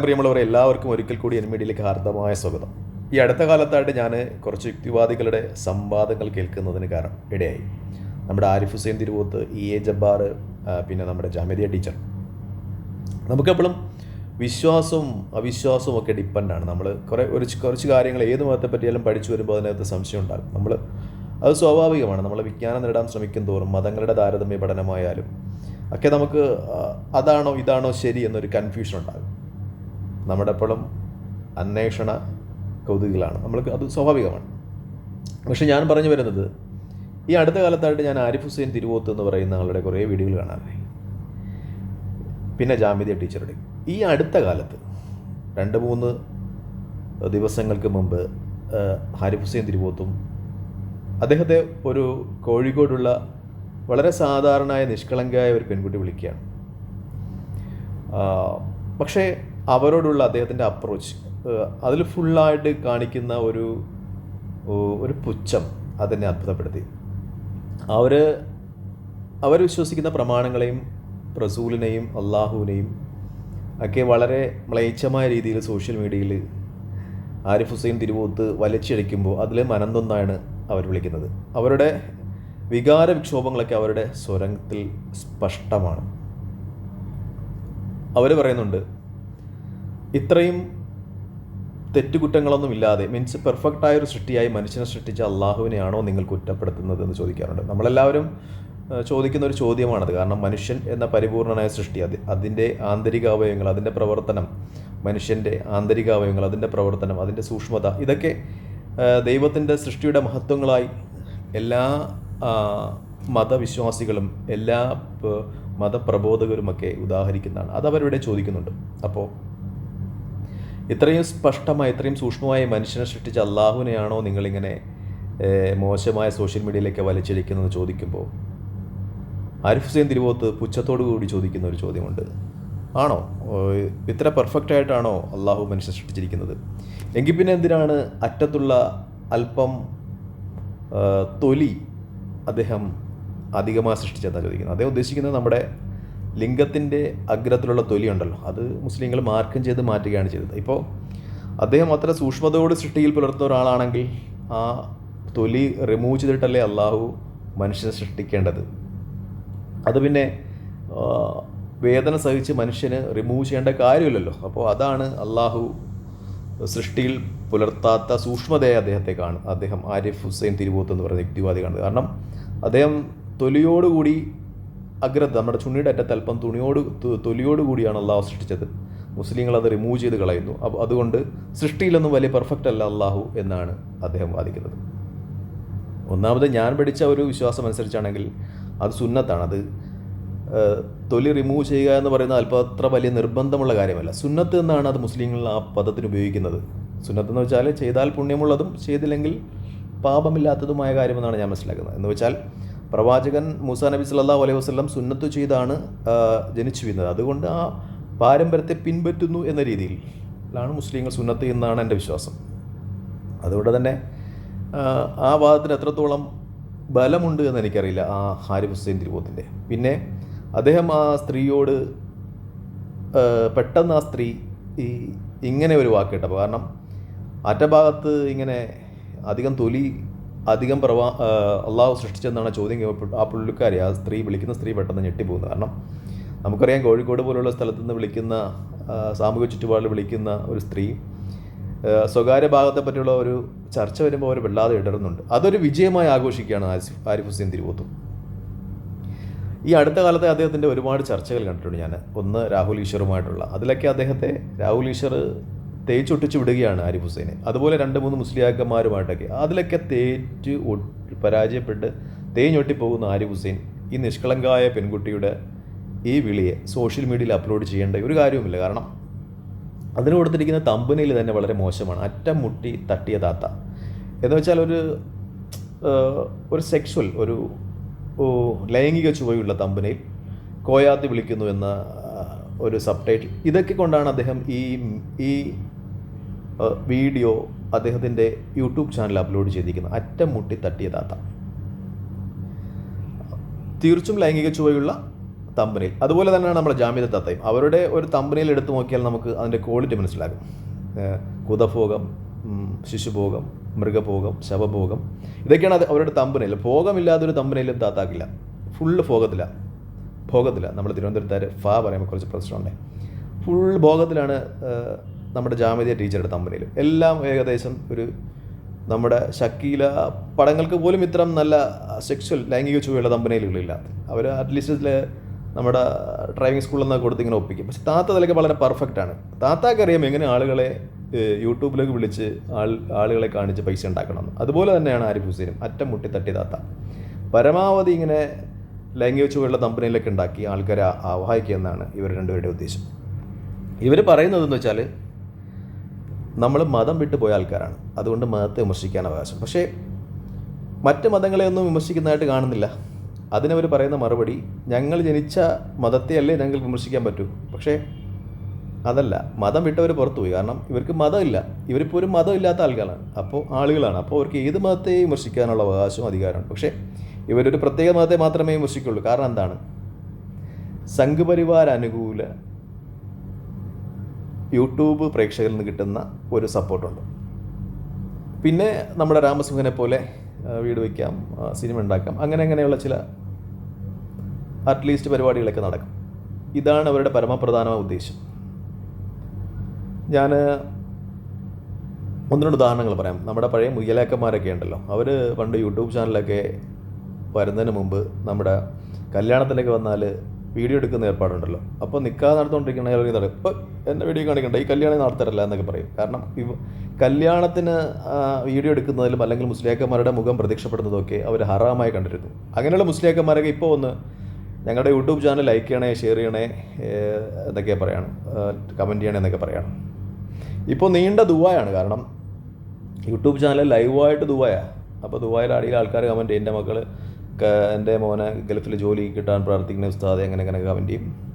പ്രിയമുള്ളവർ എല്ലാവർക്കും ഒരിക്കൽ കൂടി എൻ മീഡിയയിലേക്ക് ഹാർദമായ സ്വാഗതം. ഈ അടുത്ത കാലത്തായിട്ട് ഞാൻ കുറച്ച് യുക്തിവാദികളുടെ സംവാദങ്ങൾ കേൾക്കുന്നതിന് കാരണം ഇടയായി. നമ്മുടെ ആരിഫ് ഹുസൈൻ തിരുവോത്ത് ഇ എ ജബ്ബാർ പിന്നെ നമ്മുടെ ജാമ്യതിയ ടീച്ചർ. നമുക്കെപ്പോഴും വിശ്വാസവും അവിശ്വാസവും ഒക്കെ ഡിപ്പെൻഡാണ്. നമ്മൾ കുറേ ഒരു കുറച്ച് കാര്യങ്ങൾ ഏത് മതത്തെ പറ്റിയാലും പഠിച്ചു വരുമ്പോൾ അതിനകത്ത് സംശയം ഉണ്ടാകും. നമ്മൾ അത് സ്വാഭാവികമാണ്. നമ്മൾ വിജ്ഞാനം നേടാൻ ശ്രമിക്കും തോറും മതങ്ങളുടെ താരതമ്യ പഠനമായാലും ഒക്കെ നമുക്ക് അതാണോ ഇതാണോ ശരി എന്നൊരു കൺഫ്യൂഷൻ ഉണ്ടാകും. നമ്മുടെ എപ്പോഴും അന്വേഷണ കൗതുകികളാണ് നമ്മൾക്ക് അത് സ്വാഭാവികമാണ്. പക്ഷെ ഞാൻ പറഞ്ഞു വരുന്നത് ഈ അടുത്ത കാലത്തായിട്ട് ഞാൻ ആരിഫ് ഹുസൈൻ തിരുവോത്ത് എന്ന് പറയുന്ന ആളുടെ കുറേ വീഡിയോകൾ കാണാറുണ്ട്. പിന്നെ ജാമ്യത ടീച്ചറുടെ. ഈ അടുത്ത കാലത്ത് രണ്ട് മൂന്ന് ദിവസങ്ങൾക്ക് മുമ്പ് ഹാരിഫ് ഹുസൈൻ തിരുവോത്തും അദ്ദേഹത്തെ ഒരു കോഴിക്കോടുള്ള വളരെ സാധാരണയായ നിഷ്കളങ്കയായ ഒരു പെൺകുട്ടി വിളിക്കുകയാണ്. പക്ഷേ അവരോടുള്ള അദ്ദേഹത്തിന്റെ അപ്രോച്ച് അതിൽ ഫുള്ളായിട്ട് കാണിക്കുന്ന ഒരു ഒരു പുച്ഛം അതെന്നെ അത്ഭുതപ്പെടുത്തി. അവർ അവർ വിശ്വസിക്കുന്ന പ്രമാണങ്ങളെയും റസൂലിനെയും അള്ളാഹുവിനെയും ഒക്കെ വളരെ മ്ലേച്ഛമായ രീതിയിൽ സോഷ്യൽ മീഡിയയിൽ ആരിഫ് ഹുസൈൻ തിരുവോത്ത് വലിച്ചഴിക്കുമ്പോൾ അതിൽ മനന്തൊന്നാണ് അവർ വിളിക്കുന്നത്. അവരുടെ വികാര വിക്ഷോഭങ്ങളൊക്കെ അവരുടെ സ്വരത്തിൽ സ്പഷ്ടമാണ്. അവർ പറയുന്നുണ്ട് ഇത്രയും തെറ്റുകുറ്റങ്ങളൊന്നും ഇല്ലാതെ മീൻസ് പെർഫെക്റ്റ് ആയ ഒരു സൃഷ്ടിയായി മനുഷ്യനെ സൃഷ്ടിച്ച അള്ളാഹുവിനെയാണോ നിങ്ങൾ കുറ്റപ്പെടുത്തുന്നത് എന്ന് ചോദിക്കാറുണ്ട്. നമ്മളെല്ലാവരും ചോദിക്കുന്ന ഒരു ചോദ്യമാണത്. കാരണം മനുഷ്യൻ എന്ന പരിപൂർണനായ സൃഷ്ടി അത് അതിന്റെ ആന്തരിക അവയവങ്ങൾ അതിന്റെ പ്രവർത്തനം മനുഷ്യന്റെ ആന്തരിക അവയവങ്ങൾ അതിന്റെ പ്രവർത്തനം അതിന്റെ സൂക്ഷ്മത ഇതൊക്കെ ദൈവത്തിന്റെ സൃഷ്ടിയുടെ മഹത്വങ്ങളായി എല്ലാ മതവിശ്വാസികളും എല്ലാ മതപ്രബോധകരുമൊക്കെ ഉദാഹരിക്കുന്നതാണ്. അത് അവരിവിടെ ചോദിക്കുന്നുണ്ട്. അപ്പോൾ ഇത്രയും സ്പഷ്ടമായി ഇത്രയും സൂക്ഷ്മമായി മനുഷ്യനെ സൃഷ്ടിച്ച അള്ളാഹുവിനെയാണോ നിങ്ങളിങ്ങനെ മോശമായ സോഷ്യൽ മീഡിയയിലേക്ക് വലിച്ചിരിക്കുന്നത് ചോദിക്കുമ്പോൾ? ആരിഫ് ഹുസൈൻ തിരുവോത്ത് പുച്ഛത്തോടു കൂടി ചോദിക്കുന്ന ഒരു ചോദ്യമുണ്ട്. ആണോ? ഇത്ര പെർഫെക്റ്റ് ആയിട്ടാണോ അള്ളാഹു മനുഷ്യനെ സൃഷ്ടിച്ചിരിക്കുന്നത്? എങ്കിൽ പിന്നെ എന്തിനാണ് അറ്റത്തുള്ള അല്പം തൊലി അദ്ദേഹം അധികമായി സൃഷ്ടിച്ചെന്നാണ് ചോദിക്കുന്നത്? അദ്ദേഹം ഉദ്ദേശിക്കുന്നത് നമ്മുടെ ലിംഗത്തിന്റെ അഗ്രത്തിലുള്ള തൊലി ഉണ്ടല്ലോ അത് മുസ്ലിങ്ങൾ മാർക്കം ചെയ്ത് മാറ്റുകയാണ് ചെയ്തത്. ഇപ്പോൾ അദ്ദേഹം അത്ര സൂക്ഷ്മതയോട് സൃഷ്ടിയിൽ പുലർത്തുന്ന ഒരാളാണെങ്കിൽ ആ തൊലി റിമൂവ് ചെയ്തിട്ടല്ലേ അള്ളാഹു മനുഷ്യനെ സൃഷ്ടിക്കേണ്ടത്? അത് പിന്നെ വേദന സഹിച്ച് മനുഷ്യന് റിമൂവ് ചെയ്യേണ്ട കാര്യമില്ലല്ലോ. അപ്പോൾ അതാണ് അള്ളാഹു സൃഷ്ടിയിൽ പുലർത്താത്ത സൂക്ഷ്മതയെ അദ്ദേഹത്തെ കാണും അദ്ദേഹം ആരിഫ് ഹുസൈൻ തിരുവോത്ത് എന്ന് പറയുന്ന യുക്തിവാദി കാണുന്നത് കാരണം അദ്ദേഹം തൊലിയോടുകൂടി അഗ്രത നമ്മുടെ ചുണ്ണിയുടെ അറ്റത്ത് അല്പം തുണിയോട് തൊലിയോട് കൂടിയാണ് അള്ളാഹു സൃഷ്ടിച്ചത്. മുസ്ലിങ്ങൾ അത് റിമൂവ് ചെയ്ത് കളയുന്നു. അപ്പോൾ അതുകൊണ്ട് സൃഷ്ടിയിലൊന്നും വലിയ പെർഫെക്റ്റ് അല്ല അള്ളാഹു എന്നാണ് അദ്ദേഹം വാദിക്കുന്നത്. ഒന്നാമത് ഞാൻ പഠിച്ച ഒരു വിശ്വാസം അനുസരിച്ചാണെങ്കിൽ അത് സുന്നത്താണ്. അത് തൊലി റിമൂവ് ചെയ്യുക എന്ന് പറയുന്നത് അല്പം അത്ര വലിയ നിർബന്ധമുള്ള കാര്യമല്ല. സുന്നത്ത് എന്നാണ് അത് മുസ്ലിങ്ങൾ ആ പദത്തിന് ഉപയോഗിക്കുന്നത്. സുന്നത്ത് എന്ന് വെച്ചാൽ ചെയ്താൽ പുണ്യമുള്ളതും ചെയ്തില്ലെങ്കിൽ പാപമില്ലാത്തതുമായ കാര്യമെന്നാണ് ഞാൻ മനസ്സിലാക്കുന്നത്. എന്ന് വെച്ചാൽ പ്രവാചകൻ മൂസാ നബി സല്ലാ അലൈഹി വസ്ലം സുന്നത്ത് ചെയ്താണ് ജനിച്ചു വീഴുന്നത്. അതുകൊണ്ട് ആ പാരമ്പര്യത്തെ പിൻപറ്റുന്നു എന്ന രീതിയിലാണ് മുസ്ലിങ്ങൾ സുന്നത്ത് എന്നാണ് എന്റെ വിശ്വാസം. അതുകൊണ്ട് തന്നെ ആ, വാദത്തിന് എത്രത്തോളം ബലമുണ്ട് എന്ന് എനിക്കറിയില്ല ആ ഹാരിഫ് ഹുസൈൻ തിരുവോത്തിന്റെ പിന്നെ അദ്ദേഹം ആ സ്ത്രീയോട് പെട്ടെന്ന് ആ സ്ത്രീ ഈ ഇങ്ങനെ ഒരു വാക്ക് കേട്ടപ്പോൾ കാരണം അറ്റഭാഗത്ത് ഇങ്ങനെ അധികം തൊലി അധികം പ്രവാ അള്ളാഹു സൃഷ്ടിച്ചെന്നാണ് ചോദ്യം ആ പുള്ളിക്കാരി ആ സ്ത്രീ വിളിക്കുന്ന സ്ത്രീ പെട്ടെന്ന് ഞെട്ടിപ്പോകുന്നത്. കാരണം നമുക്കറിയാം കോഴിക്കോട് പോലുള്ള സ്ഥലത്ത് നിന്ന് വിളിക്കുന്ന സാമൂഹിക ചുറ്റുപാടിൽ വിളിക്കുന്ന ഒരു സ്ത്രീ സ്വകാര്യ ഭാഗത്തെ പറ്റിയുള്ള ഒരു ചർച്ച വരുമ്പോൾ അവർ വല്ലാതെ ഇടറുന്നുണ്ട്. അതൊരു വിജയമായി ആഘോഷിക്കുകയാണ് ആസിഫ് ആരിഫ് ഹുസൈൻ തിരുവോത്തും. ഈ അടുത്ത കാലത്തെ അദ്ദേഹത്തിന്റെ ഒരുപാട് ചർച്ചകൾ കണ്ടിട്ടുണ്ട് ഞാൻ. ഒന്ന് രാഹുൽ ഈശ്വറുമായിട്ടുള്ള അതിലൊക്കെ അദ്ദേഹത്തെ രാഹുൽ ഈശ്വർ തേച്ചൊട്ടിച്ച് വിടുകയാണ് ആരിഫ് ഹുസൈനെ. അതുപോലെ രണ്ട് മൂന്ന് മുസ്ലിയാക്കന്മാരുമായിട്ടൊക്കെ. അതിലൊക്കെ തേച്ച് പരാജയപ്പെട്ട് തേഞ്ഞൊട്ടി പോകുന്ന ആരിഫ് ഹുസൈൻ ഈ നിഷ്കളങ്കായ പെൺകുട്ടിയുടെ ഈ വിളിയെ സോഷ്യൽ മീഡിയയിൽ അപ്ലോഡ് ചെയ്യേണ്ട ഒരു കാര്യവുമില്ല. കാരണം അതിന് കൊടുത്തിരിക്കുന്ന തമ്പനയിൽ തന്നെ വളരെ മോശമാണ്. അറ്റം മുട്ടി തട്ടിയ താത്ത. എന്ന് വെച്ചാൽ ഒരു ഒരു സെക്ഷൽ ഒരു ലൈംഗിക ചുവയുള്ള തമ്പനയിൽ കോയാത്തി വിളിക്കുന്നു എന്ന ഒരു സബ് ടൈറ്റിൽ ഇതൊക്കെ കൊണ്ടാണ് അദ്ദേഹം ഈ ഈ വീഡിയോ അദ്ദേഹത്തിന്റെ യൂട്യൂബ് ചാനൽ അപ്ലോഡ് ചെയ്തിരിക്കുന്നത് അറ്റം മുട്ടി തട്ടിയ താത്ത തീർച്ചും ലൈംഗിക ചുവയുള്ള തമ്പനിൽ അതുപോലെ തന്നെയാണ് നമ്മുടെ ജാമ്യത തത്തയും അവരുടെ ഒരു തമ്പനിയിൽ എടുത്തു നോക്കിയാൽ നമുക്ക് അതിന്റെ ക്വാളിറ്റി മനസ്സിലാകും. കുതഭോഗം ശിശുഭോഗം മൃഗഭോഗം ശവഭോഗം ഇതൊക്കെയാണ് അത് അവരുടെ തമ്പനയിൽ. ഭോഗമില്ലാതൊരു തമ്പനയിലും താത്താക്കില്ല ഫുള്ള് ഭോഗത്തില. ഭോഗത്തില. നമ്മുടെ തിരുവനന്തപുരത്തുകാർ ഫാ പറയുമ്പോൾ കുറച്ച് പ്രശ്നമുണ്ട്. ഫുൾ ഭോഗത്തിലാണ് നമ്മുടെ ജാമ്യ ടീച്ചറുടെ തമ്പനയിൽ എല്ലാം ഏകദേശം ഒരു നമ്മുടെ ഷക്കീല പടങ്ങൾക്ക് പോലും ഇത്തരം നല്ല സെക്ഷൽ ലൈംഗിക ചുവയുള്ള തമ്പനയിലുകളില്ല അവർ അറ്റ്ലീസ്റ്റ് നമ്മുടെ ഡ്രൈവിംഗ് സ്കൂളിൽ നിന്ന് കൊടുത്ത് ഇങ്ങനെ ഒപ്പിക്കും. പക്ഷെ താത്ത അതിലൊക്കെ വളരെ പെർഫെക്റ്റ് ആണ്. താത്താക്ക് അറിയാം എങ്ങനെ ആളുകളെ യൂട്യൂബിലേക്ക് വിളിച്ച് ആൾ ആളുകളെ കാണിച്ച് പൈസ ഉണ്ടാക്കണം അതുപോലെ തന്നെയാണ് ആരിഫ് ഹുസൈനും. അറ്റം മുട്ടി തട്ടി താത്ത. പരമാവധി ഇങ്ങനെ ലൈംഗിക ചുവയുള്ള തമ്പനയിലൊക്കെ ഉണ്ടാക്കി ആൾക്കാരെ ആവാഹിക്കുക എന്നാണ് ഇവർ രണ്ടുപേരുടെ ഉദ്ദേശം. ഇവർ പറയുന്നതെന്ന് വെച്ചാൽ നമ്മൾ മതം വിട്ടു പോയ ആൾക്കാരാണ്. അതുകൊണ്ട് മതത്തെ വിമർശിക്കാൻ അവകാശം. പക്ഷേ മറ്റ് മതങ്ങളെ ഒന്നും വിമർശിക്കുന്നതായിട്ട് കാണുന്നില്ല. അതിനവർ പറയുന്ന മറുപടി ഞങ്ങൾ ജനിച്ച മതത്തെയല്ലേ ഞങ്ങൾ വിമർശിക്കാൻ പറ്റൂ? പക്ഷേ അതല്ല. മതം വിട്ടവർ പുറത്തുപോയി കാരണം ഇവർക്ക് മതമില്ല. ഇവരിപ്പോൾ ഒരു മതമില്ലാത്ത ആളുകളാണ് അപ്പോൾ ആളുകളാണ്. അപ്പോൾ അവർക്ക് ഏത് മതത്തെയും വിമർശിക്കാനുള്ള അവകാശവും അധികാരമുണ്ട് പക്ഷേ ഇവരൊരു പ്രത്യേക മതത്തെ മാത്രമേ വിമർശിക്കുള്ളൂ. കാരണം എന്താണ്? സംഘപരിവാര അനുകൂല യൂട്യൂബ് പ്രേക്ഷകരിൽ നിന്ന് കിട്ടുന്ന ഒരു സപ്പോർട്ടുണ്ട്. പിന്നെ നമ്മുടെ രാമസിംഹനെ പോലെ വീട് വയ്ക്കാം സിനിമ ഉണ്ടാക്കാം അങ്ങനെ അങ്ങനെയുള്ള ചില അറ്റ്ലീസ്റ്റ് പരിപാടികളൊക്കെ നടക്കും. ഇതാണ് അവരുടെ പരമപ്രധാനമായ ഉദ്ദേശം. ഞാൻ ഒന്ന് ഉദാഹരണങ്ങൾ പറയാം. നമ്മുടെ പഴയ മുയലാക്കന്മാരൊക്കെ ഉണ്ടല്ലോ. അവർ പണ്ട് യൂട്യൂബ് ചാനലൊക്കെ വരുന്നതിന് മുമ്പ് നമ്മുടെ കല്യാണത്തിനൊക്കെ വന്നാൽ വീഡിയോ എടുക്കുന്ന ഏർപ്പാടുണ്ടല്ലോ. അപ്പോൾ നിൽക്കാതെ നടത്തുകൊണ്ടിരിക്കണ ഇറങ്ങി ഇപ്പോൾ എന്റെ വീഡിയോ കാണിക്കണ്ട ഈ കല്യാണം നടത്തരല്ല എന്നൊക്കെ പറയും. കാരണം കല്യാണത്തിന് വീഡിയോ എടുക്കുന്നതിലും അല്ലെങ്കിൽ മുസ്ലിയാക്കന്മാരുടെ മുഖം പ്രത്യക്ഷപ്പെടുന്നതൊക്കെ അവർ ഹറാമായി കണ്ടിരുന്നു. അങ്ങനെയുള്ള മുസ്ലിയാക്കന്മാരൊക്കെ ഇപ്പോൾ ഒന്ന് ഞങ്ങളുടെ യൂട്യൂബ് ചാനൽ ലൈക്ക് ചെയ്യണേ ഷെയർ ചെയ്യണേ എന്നൊക്കെ പറയാണ്. കമന്റ് ചെയ്യണേ എന്നൊക്കെ പറയാണ്. ഇപ്പോൾ നീണ്ട ദുബായാണ്. കാരണം യൂട്യൂബ് ചാനൽ ലൈവായിട്ട് ദുബായാണ് അപ്പോൾ ദുബായിൽ അടിയിൽ ആൾക്കാർ കമന്റ് എന്റെ മക്കൾ എന്റെ മോനെ ഗൾഫിൽ ജോലി കിട്ടാൻ പ്രാർത്ഥിക്കുന്ന ഉസ്താദ് അങ്ങനെ അങ്ങനെ കമന്റ് ചെയ്യും.